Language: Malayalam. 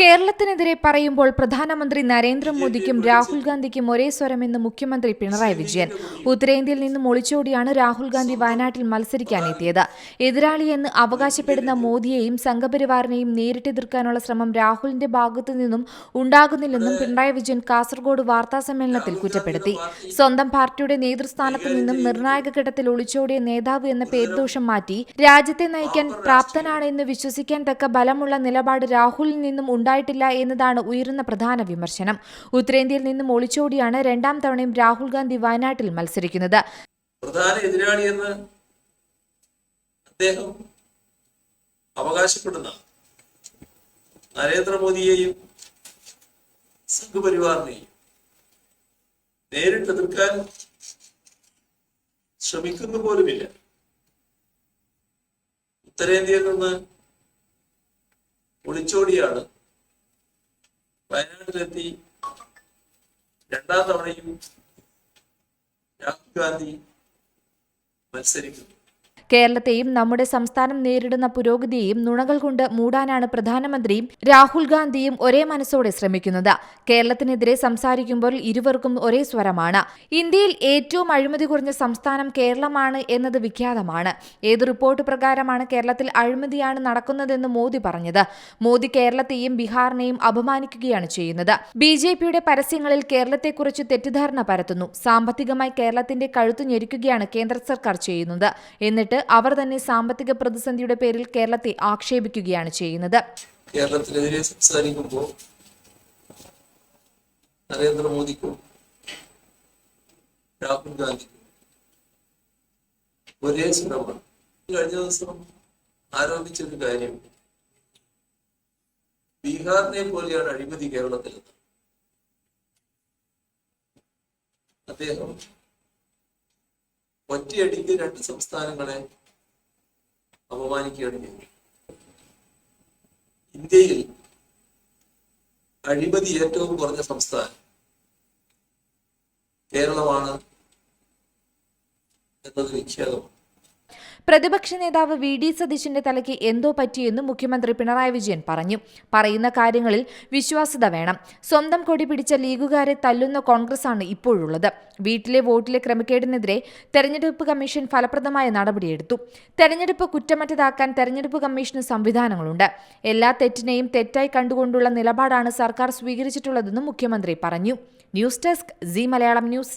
കേരളത്തിനെതിരെ പറയുമ്പോൾ പ്രധാനമന്ത്രി നരേന്ദ്രമോദിക്കും രാഹുൽ ഗാന്ധിക്കും ഒരേ സ്വരമെന്ന് മുഖ്യമന്ത്രി പിണറായി വിജയൻ. ഉത്തരേന്ത്യയിൽ നിന്നും ഒളിച്ചോടിയാണ് രാഹുൽ ഗാന്ധി വയനാട്ടിൽ മത്സരിക്കാനെത്തിയത് എതിരാളിയെന്ന് അവകാശപ്പെടുന്ന മോദിയെയും സംഘപരിവാറിനെയും നേരിട്ടെതിർക്കാനുള്ള ശ്രമം രാഹുലിന്റെ ഭാഗത്തു നിന്നും ഉണ്ടാകുന്നില്ലെന്നും പിണറായി വിജയൻ കാസർഗോഡ് വാർത്താസമ്മേളനത്തിൽ കുറ്റപ്പെടുത്തി. സ്വന്തം പാർട്ടിയുടെ നേതൃസ്ഥാനത്ത് നിന്നും നിർണായക ഘട്ടത്തിൽ ഒളിച്ചോടിയ നേതാവ് എന്ന പേരുദോഷം മാറ്റി രാജ്യത്തെ നയിക്കാൻ പ്രാപ്തനാണെന്ന് വിശ്വസിക്കാൻ തക്ക ബലമുള്ള നിലപാട് രാഹുലിൽ നിന്നും ഉണ്ടായിട്ടില്ല എന്നതാണ് ഉയരുന്ന പ്രധാന വിമർശനം. ഉത്തരേന്ത്യയിൽ നിന്നും ഒളിച്ചോടിയാണ് രണ്ടാം തവണയും രാഹുൽ ഗാന്ധി വയനാട്ടിൽ മത്സരിക്കുന്നത്. പ്രധാന എതിരാളിയെന്ന് അദ്ദേഹം അവകാശപ്പെടുന്ന നരേന്ദ്രമോദിയെയും സംഘപരിവാറിനെയും നേരിട്ട് എതിർക്കാൻ ശ്രമിക്കുന്നു പോലുമില്ല. ഉത്തരേന്ത്യയിൽ നിന്ന് ഒളിച്ചോടിയാണ്. വയനാട്ടിലെത്തി. രണ്ടാം തവണയും രാഹുൽ ഗാന്ധി മത്സരിക്കുന്നു. കേരളത്തെയും നമ്മുടെ സംസ്ഥാനം നേരിടുന്ന പുരോഗതിയെയും നുണകൾ കൊണ്ട് മൂടാനാണ് പ്രധാനമന്ത്രിയും രാഹുൽ ഗാന്ധിയും ഒരേ മനസ്സോടെ ശ്രമിക്കുന്നത്. കേരളത്തിനെതിരെ സംസാരിക്കുമ്പോൾ ഇരുവർക്കും ഒരേ സ്വരമാണ്. ഇന്ത്യയിൽ ഏറ്റവും അഴിമതി കുറഞ്ഞ സംസ്ഥാനം കേരളമാണ് എന്നത് വിഖ്യാതമാണ്. ഏത് റിപ്പോർട്ട് പ്രകാരമാണ് കേരളത്തിൽ അഴിമതിയാണ് നടക്കുന്നതെന്ന് മോദി പറഞ്ഞത്? മോദി കേരളത്തെയും ബീഹാറിനെയും അപമാനിക്കുകയാണ് ചെയ്യുന്നത്. ബി ജെ പിയുടെ പരസ്യങ്ങളിൽ കേരളത്തെക്കുറിച്ച് തെറ്റിദ്ധാരണ പരത്തുന്നു. സാമ്പത്തികമായി കേരളത്തിന്റെ കഴുത്തു ഞെരിക്കുകയാണ് കേന്ദ്ര സർക്കാർ ചെയ്യുന്നത്. എന്നിട്ട് അവർ തന്നെ സാമ്പത്തിക പ്രതിസന്ധിയുടെ പേരിൽ കേരളത്തെ ആക്ഷേപിക്കുകയാണ് ചെയ്യുന്നത്. കേരളത്തിനെതിരെ സംസാരിക്കുമ്പോൾ നരേന്ദ്രമോദിക്കും രാഹുൽ ഗാന്ധിക്കും ഒരേ സ്വരമാണ് കഴിഞ്ഞ ദിവസം ആരോപിച്ചൊരു കാര്യം. ബീഹാറിനെ പോലെയാണ് അഴിമതി കേരളത്തിൽ അദ്ദേഹം ഒറ്റയടിക്ക് രണ്ട് സംസ്ഥാനങ്ങളെ അപമാനിക്കുകയാണ് ചെയ്തത് ഇന്ത്യയിൽ അഴിമതി ഏറ്റവും കുറഞ്ഞ സംസ്ഥാനം കേരളമാണ് എന്നത് വിഖ്യാതമാണ് പ്രതിപക്ഷ നേതാവ് വി ഡി സതീശിന്റെ തലയ്ക്ക് എന്തോ പറ്റിയെന്നും മുഖ്യമന്ത്രി പിണറായി വിജയൻ പറഞ്ഞു. പറയുന്ന കാര്യങ്ങളിൽ വിശ്വാസ്യത വേണം. സ്വന്തം കൊടി പിടിച്ച ലീഗുകാരെ തല്ലുന്ന കോൺഗ്രസ് കോൺഗ്രസാണ് ഇപ്പോഴുള്ളത്. വീട്ടിലെ വോട്ടിലെ ക്രമക്കേടിനെതിരെ തെരഞ്ഞെടുപ്പ് കമ്മീഷൻ ഫലപ്രദമായ നടപടിയെടുത്തു. തെരഞ്ഞെടുപ്പ് കുറ്റമറ്റതാക്കാൻ തെരഞ്ഞെടുപ്പ് കമ്മീഷന് സംവിധാനങ്ങളുണ്ട്. എല്ലാ തെറ്റിനെയും തെറ്റായി കണ്ടുകൊണ്ടുള്ള നിലപാടാണ് സർക്കാർ സ്വീകരിച്ചിട്ടുള്ളതെന്നും മുഖ്യമന്ത്രി പറഞ്ഞു. News desk C Malayalam news.